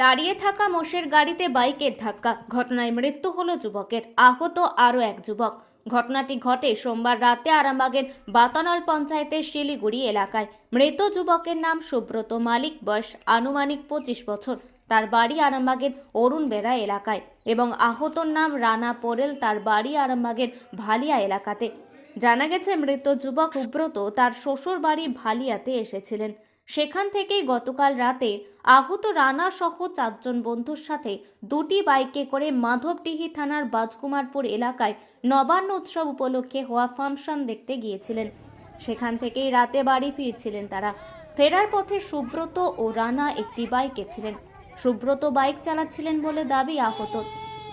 দাঁড়িয়ে থাকা মোষের গাড়িতে বাইকের ধাক্কা, ঘটনায় মৃত্যু হলো যুবকের, আহত আরও এক যুবক। ঘটনাটি ঘটে সোমবার রাতে আরামবাগের বাতানল পঞ্চায়েতের শিলিগুড়ি এলাকায়। মৃত যুবকের নাম সুব্রত মালিক, বয়স আনুমানিক পঁচিশ বছর। তার বাড়ি আরামবাগের অরুণ বেড়া এলাকায় এবং আহতর নাম রানা পোরেল। তার বাড়ি আরামবাগের ভালিয়া এলাকাতে। জানা গেছে মৃত যুবক সুব্রত তার শ্বশুর বাড়ি ভালিয়াতে এসেছিলেন। সেখান থেকেই গতকাল রাতে আহত রানা সহ চারজন বন্ধুর সাথে দুটি বাইকে করে মাধবডিহি থানার বাজকুমারপুর এলাকায় নবান্ন উৎসব উপলক্ষে হওয়া ফাংশন দেখতে গিয়েছিলেন। সেখান থেকেই রাতে বাড়ি ফিরছিলেন তারা। ফেরার পথে সুব্রত ও রানা একটি বাইকে ছিলেন। সুব্রত বাইক চালাচ্ছিলেন বলে দাবি আহত।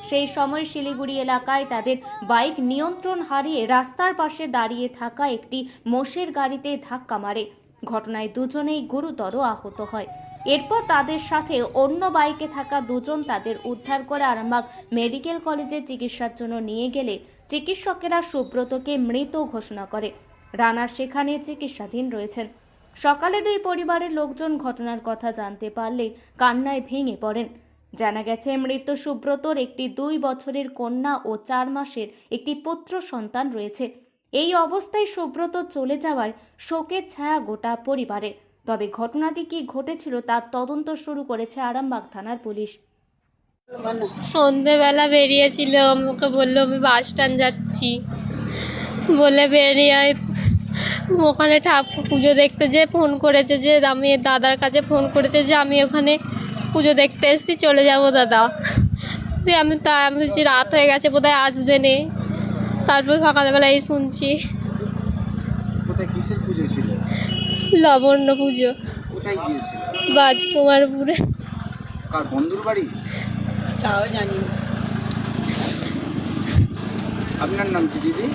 সেই সময় শিলিগুড়ি এলাকায় তাদের বাইক নিয়ন্ত্রণ হারিয়ে রাস্তার পাশে দাঁড়িয়ে থাকা একটি মোষের গাড়িতে ধাক্কা মারে। ঘটনায় দুজনেই গুরুতর আহত হয়। এরপর তাদের সাথে অন্য বাইকে থাকা দুজন তাদের উদ্ধার করে আরামবাগ মেডিকেল কলেজে চিকিৎসার জন্য নিয়ে গেলে চিকিৎসকেরা সুব্রতকে মৃত ঘোষণা করে। রানা সেখানে চিকিৎসাধীন রয়েছেন। সকালে দুই পরিবারের লোকজন ঘটনার কথা জানতে পারলে কান্নায় ভেঙে পড়েন। জানা গেছে, মৃত সুব্রতর একটি দুই বছরের কন্যা ও চার মাসের একটি পুত্র সন্তান রয়েছে। এই অবস্থায় সুব্রত চলে যাওয়ায় শোকের ছায়া গোটা পরিবারে। তবে ঘটনাটি কি ঘটেছিল তার তদন্ত শুরু করেছে আরামবাগ থানার পুলিশ। সন্ধেবেলা বেরিয়েছিল, আমাকে বলল, আমি বাস স্ট্যান্ড যাচ্ছি। বলে বেরিয়ে ওখানে ঠাকুর পুজো দেখতে যে ফোন করেছে যে, আমি দাদার কাছে ফোন করেছে যে, আমি ওখানে পুজো দেখতে এসেছি চলে যাব দাদা। দিয়ে আমি তা আমি বলছি রাত হয়ে গেছে বোধহয় আসবে নে। তারপর সকালবেলা এই শুনছি। কোথায় কিসের পুজো ছিল? লবণ্য পুজো। কোথায় গিয়েছিল? বাজকুমারপুরে। বন্ধুর বাড়ি? তাও জানি আপনার নাম কি দিদি?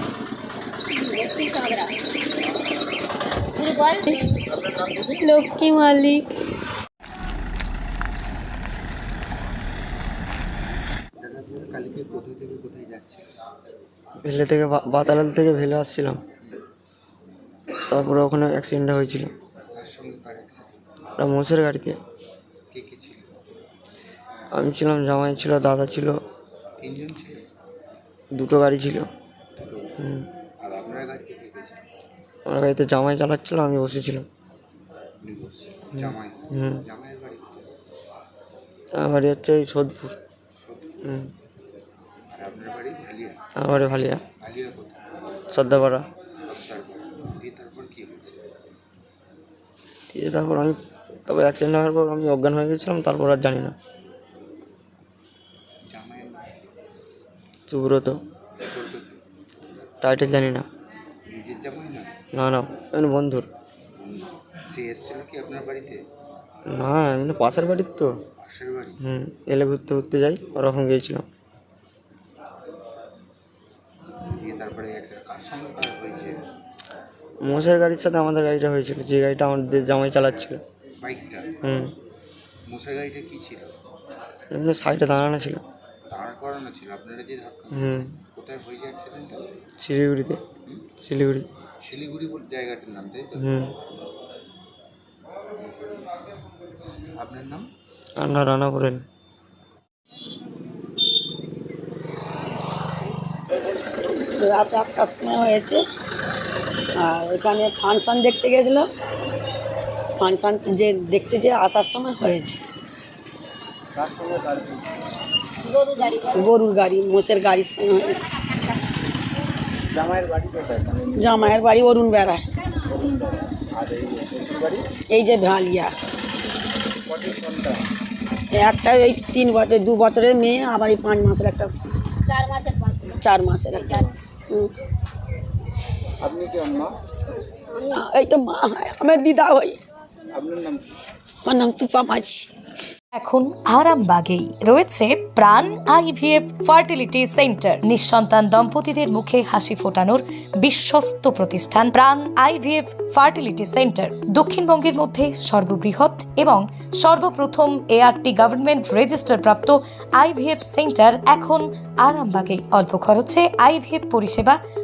লক্ষ্মী মালিক দাদা আপনার কালকে কোথা থেকে কোথায় যাচ্ছে ভেলে থেকে বাতালাল থেকে ভেলে আসছিলাম। তারপরে ওখানে অ্যাক্সিডেন্টটা হয়েছিল। মোষের গাড়িতে। আমি ছিলাম, জামাই ছিল, দাদা ছিল। দুটো গাড়ি ছিল। আমার গাড়িতে জামাই চালাচ্ছিল, আমি বসেছিলাম। হুম। আমার বাড়ি হচ্ছে ওই সোদপুর। হুম আর আপনার বাড়ি ভালিয়া আমার ভালিয়া। সর্দাপাড়া তারপর দিয়ে তারপর আমি তারপর অ্যাক্সিডেন্ট হওয়ার পর আমি অজ্ঞান হয়ে গেছিলাম তারপর আর জানি না? সুব্রত। টাইটেল জানি না। না? না এমনি বন্ধুর। না এমনি পাশের বাড়ির তো। হুম এলে ঘুরতে ঘুরতে যাই ওরকম গিয়েছিলাম। মোষের গাড়ির সাথে আমাদের গাড়িটা হয়েছিল যে গাড়িটা আমাদের জামাই চালাচ্ছিল। বাইকটা? হুম। মশার গাড়িটা কি ছিল? এমনি সাইডে দাঁড়ানো ছিল। দাঁড় করানো ছিল আপনারা যে ধাক্কা হুম। কোথায় হয়েছে অ্যাক্সিডেন্টটা শিলিগুড়িতে শিলিগুড়ি। শিলিগুড়ি বলে জায়গাটার নাম তাই তো? হুম। আপনার নাম? রান্না রান্না করেন রাত একটার সময় হয়েছে। আর ওখানে ফাংশান দেখতে গেছিল ফাংশান যে দেখতে যে আসার সময় হয়েছে। গরুর গাড়ি মোষের গাড়ির সঙ্গে হয়েছে। জামাইয়ের বাড়ি অরুণ বেড়ায়। এই এই যে ভালিয়া। একটা ওই তিন বছর দু বছরের মেয়ে আবার এই পাঁচ মাসের একটা চার মাসের চার মাসের একটা হুম। আপনি কি মা? এইটা মা আমার দিদা হই আপনার নাম কি? আমার নাম তুপা মাঝি। এখন আরামবাগেই রয়েছে প্রাণ আইভিএফ ফার্টিলিটি সেন্টার। নিঃসন্তান দম্পতিদের মুখে হাসি ফোটানোর বিশ্বস্ত প্রতিষ্ঠান প্রাণ আইভিএফ ফার্টিলিটি সেন্টার। দক্ষিণবঙ্গের মধ্যে সর্ববৃহৎ এবং সর্বপ্রথম এআরটি গভর্নমেন্ট রেজিস্টার প্রাপ্ত আইভিএফ সেন্টার এখন আরামবাগেই। অল্প খরচে আইভিএফ পরিষেবা